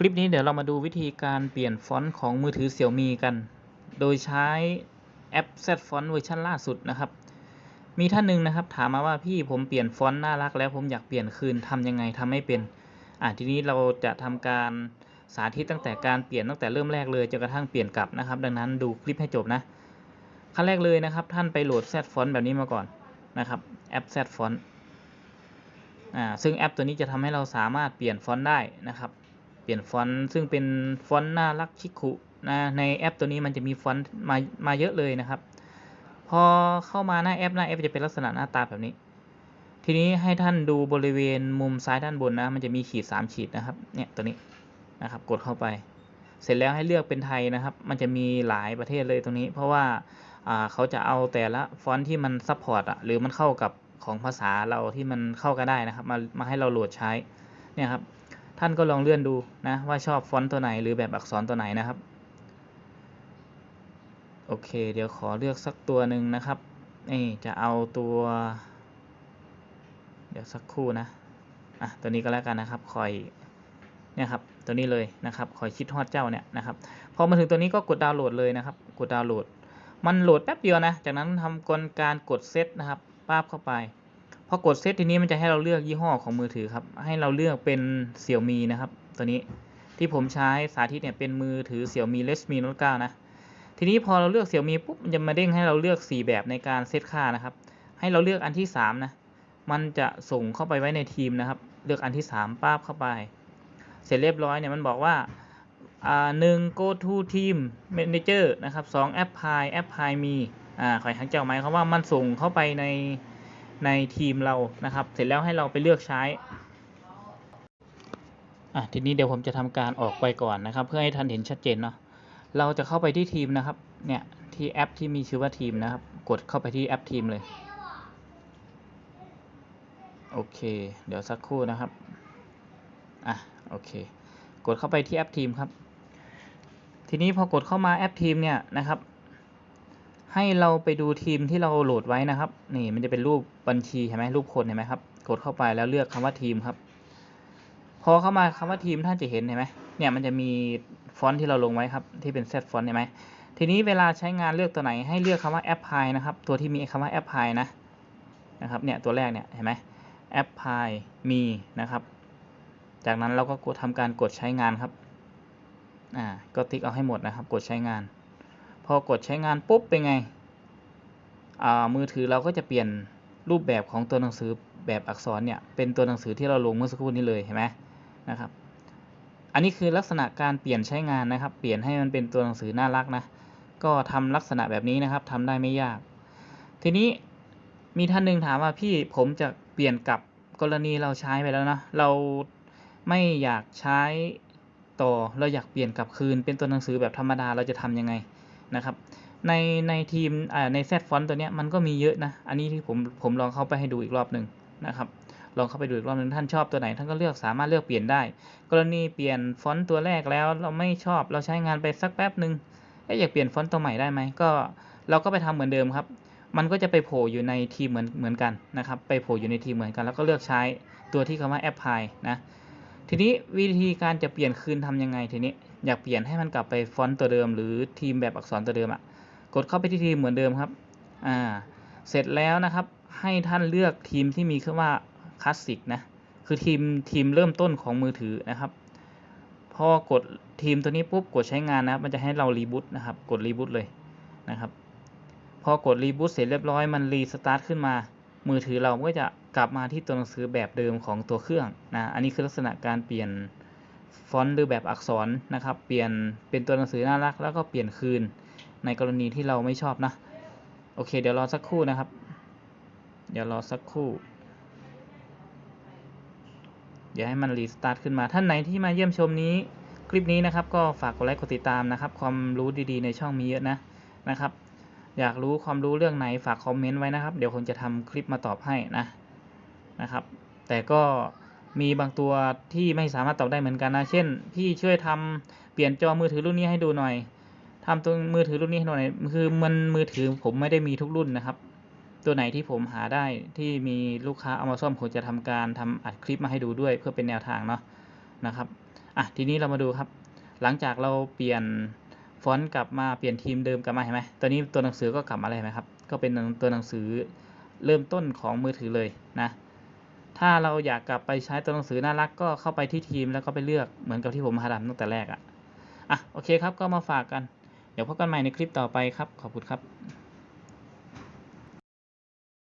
คลิปนี้เดี๋ยวเรามาดูวิธีการเปลี่ยนฟอนต์ของมือถือ Xiaomi กัน โดยใช้แอป Z Font เวอร์ชันล่าสุดนะครับ มีท่านหนึ่งนะครับ ถามมาว่าพี่ผมเปลี่ยนฟอนต์น่ารักแล้วผมอยากเปลี่ยนคืนทำยังไงทำไม่เป็น อะทีนี้เราจะทำการสาธิตตั้งแต่การเปลี่ยนตั้งแต่เริ่มแรกเลยจนกระทั่งเปลี่ยนกลับนะครับ ดังนั้นดูคลิปให้จบนะ ขั้นแรกเลยนะครับ ท่านไปโหลด Z Font แบบนี้มาก่อนนะครับแอป Z Font อ่าซึ่งแอปตัวนี้จะทำให้เราสามารถเปลี่ยนฟอนต์ได้นะครับ ปลี่ยนฟอนต์ซึ่งเป็นฟอนต์น่ารักชิคุนะในแอปตัวนี้มันจะมีฟอนต์มามาเยอะเลยนะครับ พอเข้ามาหน้าแอปหน้าแอปจะเป็นลักษณะหน้าตาแบบนี้ ทีนี้ให้ท่านดูบริเวณมุมซ้ายด้านบนนะ มันจะมีขีด 3 ขีดนะครับเนี่ยตัวนี้นะครับ กดเข้าไป เสร็จแล้วให้เลือกเป็นไทยนะครับ มันจะมีหลายประเทศเลยตรงนี้ เพราะว่าเขาจะเอาแต่ละฟอนต์ที่มันซัพพอร์ตหรือมันเข้ากับของภาษาเราที่มันเข้ากันได้นะครับ มามาให้เราโหลดใช้เนี่ยครับ ท่านก็ลองเลื่อนดูนะว่าชอบฟอนต์ตัวไหนหรือแบบอักษรตัวไหนนะครับ โอเค เดี๋ยวขอเลือกสักตัวหนึ่งนะครับนี่จะเอาตัว เดี๋ยวสักครู่นะอะตัวนี้ก็แล้วกันนะครับคอยเนี่ยครับตัวนี้เลยนะครับคอยคิดฮอดเจ้าเนี่ยนะครับพอมาถึงตัวนี้ก็กดดาวน์โหลดเลยนะครับ กดดาวน์โหลด มันโหลดแป๊บเดียวนะ จากนั้นทำกลการกดเซตนะครับป้าบเข้าไป พอกดเซตทีนี้มันจะให้เราเลือกยี่ห้อของมือถือครับ ให้เราเลือกเป็นเสี่ยวมีนะครับ ตัวนี้ที่ผมใช้สาธิตเนี่ยเป็นมือถือเสี่ยวมี Redmi Note 9นะ ทีนี้พอเราเลือกเสี่ยวมีปุ๊บมันจะมาเด้งให้เราเลือก 4 แบบในการเซตค่านะครับ ให้เราเลือกอันที่ 3 นะ มันจะส่งเข้าไปไว้ในทีมนะครับ เลือกอันที่ 3ป้าบเข้าไป เสร็จเรียบร้อยเนี่ยมันบอกว่าอ่าหนึ่ง go to team manager นะครับสอง apply apply มีอ่าขอให้ทั้งเจ้าไหมเขาว่ามันส่งเข้าไปใน ในทีมเรานะครับ เสร็จแล้วให้เราไปเลือกใช้อะทีนี้เดี๋ยวผมจะทำการออกไปก่อนนะครับ เพื่อให้ท่านเห็นชัดเจนเนาะเราจะเข้าไปที่ทีมนะครับ เนี่ยที่แอปที่มีชื่อว่าทีมนะครับ กดเข้าไปที่แอปทีมเลยโอเค เดี๋ยวสักครู่นะครับอะโอเค กดเข้าไปที่แอปทีมครับ ทีนี้พอกดเข้ามาแอปทีมเนี่ยนะครับ ให้เราไปดูทีมที่เราโหลดไว้นะครับ นี่มันจะเป็นรูปบัญชีเห็นไหมรูปคนเห็นไหมครับ กดเข้าไปแล้วเลือกคำว่าทีมครับ พอเข้ามาคำว่าทีมท่านจะเห็นเห็นไหมเนี่ยมันจะมีฟอนต์ที่เราลงไว้ครับ ที่เป็นเซตฟอนต์เห็นไหมทีนี้เวลาใช้งานเลือกตัวไหนให้เลือกคำว่าแอปพายนะครับ ตัวที่มีคำว่าแอปพายนะนะครับเนี่ยตัวแรกเนี่ยเห็นไหมแอปพายมีนะครับ จากนั้นเราก็กดทำการกดใช้งานครับอ่าก็ติ๊กเอาให้หมดนะครับ กดใช้งาน พอกดใช้งานปุ๊บเป็นไง มือถือเราก็จะเปลี่ยนรูปแบบของตัวหนังสือแบบอักษรเนี่ยเป็นตัวหนังสือที่เราลงเมื่อสักครู่นี้เลยเห็นไหมนะครับอันนี้คือลักษณะการเปลี่ยนใช้งานนะครับ เปลี่ยนให้มันเป็นตัวหนังสือน่ารักนะก็ทำลักษณะแบบนี้นะครับทำได้ไม่ยาก ทีนี้มีท่านหนึ่งถามว่าพี่ผมจะเปลี่ยนกลับกรณีเราใช้ไปแล้วนะเราไม่อยากใช้ต่อเราอยากเปลี่ยนกลับคืนเป็นตัวหนังสือแบบธรรมดาเราจะทำยังไง นะครับ ในในทีมอ่าในแซดฟอนต์ตัวเนี้ยมันก็มีเยอะนะ อันนี้ที่ผมผมลองเข้าไปให้ดูอีกรอบหนึ่งนะครับลองเข้าไปดูอีกรอบหนึ่งท่านชอบตัวไหน ท่านก็เลือกสามารถเลือกเปลี่ยนได้ กรณีเปลี่ยนฟอนต์ตัวแรกแล้วเราไม่ชอบเราใช้งานไปสักแป๊บหนึ่งเอ๊ะอยากเปลี่ยนฟอนต์ตัวใหม่ได้ไหมก็เราก็ไปทำเหมือนเดิมครับ มันก็จะไปโผล่อยู่ในทีมเหมือนเหมือนกันนะครับ ไปโผล่อยู่ในทีมเหมือนกัน แล้วก็เลือกใช้ตัวที่คำว่าแอปพลายนะ ทีนี้วิธีการจะเปลี่ยนคืนทำยังไงทีนี้อยากเปลี่ยนให้มันกลับไปฟอนต์ตัวเดิม หรือทีมแบบอักษรตัวเดิมอะ่ะกดเข้าไปที่ทีมเหมือนเดิมครับอ่าเสร็จแล้วนะครับ ให้ท่านเลือกทีมที่มีคำว่าคลาสสิกนะคือทีมทีมเริ่มต้นของมือถือนะครับ พอกดทีมตัวนี้ปุ๊บกดใช้งานนะมันจะให้เรารีบูตนะครับ กดรีบูตเลยนะครับ พอกดรีบูตเสร็จเรียบร้อยมันรีสตาร์ทขึ้นมา มือถือเราก็จะกลับมาที่ตัวหนังสือแบบเดิมของตัวเครื่องนะอันนี้คือลักษณะการเปลี่ยนฟอนต์หรือแบบอักษรนะครับ เปลี่ยนเป็นตัวหนังสือน่ารัก แล้วก็เปลี่ยนคืนในกรณีที่เราไม่ชอบนะโอเค เดี๋ยวรอสักครู่นะครับ เดี๋ยวรอสักครู่ เดี๋ยวให้มันรีสตาร์ทขึ้นมา ท่านไหนที่มาเยี่ยมชมนี้ คลิปนี้นะครับ ก็ฝากกดไลค์กดติดตามนะครับ ความรู้ดีๆในช่องมีเยอะนะนะครับ อยากรู้ความรู้เรื่องไหนฝากคอมเมนต์ไว้นะครับ เดี๋ยวผมจะทำคลิปมาตอบให้นะนะครับ แต่ก็มีบางตัวที่ไม่สามารถตอบได้เหมือนกันนะ เช่น พี่ช่วยทำเปลี่ยนจอมือถือรุ่นนี้ให้ดูหน่อยทำตัวมือถือรุ่นนี้ให้หน่อย คือมันมือถือผมไม่ได้มีทุกรุ่นนะครับ ตัวไหนที่ผมหาได้ที่มีลูกค้าเอามาซ่อมผมจะทำการทำอัดคลิปมาให้ดูด้วย เพื่อเป็นแนวทางเนาะนะครับ อะทีนี้เรามาดูครับ หลังจากเราเปลี่ยน ฟอนต์กลับมาเปลี่ยนทีมเดิมกลับมาเห็นไหมตอนนี้ตัวหนังสือก็กลับมาเลยเห็นไหมครับ ก็เป็นตัวหนังสือเริ่มต้นของมือถือเลยนะ ถ้าเราอยากกลับไปใช้ตัวหนังสือน่ารักก็เข้าไปที่ทีมแล้วก็ไปเลือกเหมือนกับที่ผมมาทำตั้งแต่แรกอะ่ะอะโอเคครับก็มาฝากกัน เดี๋ยวพบกันใหม่ในคลิปต่อไปครับ ขอบคุณครับ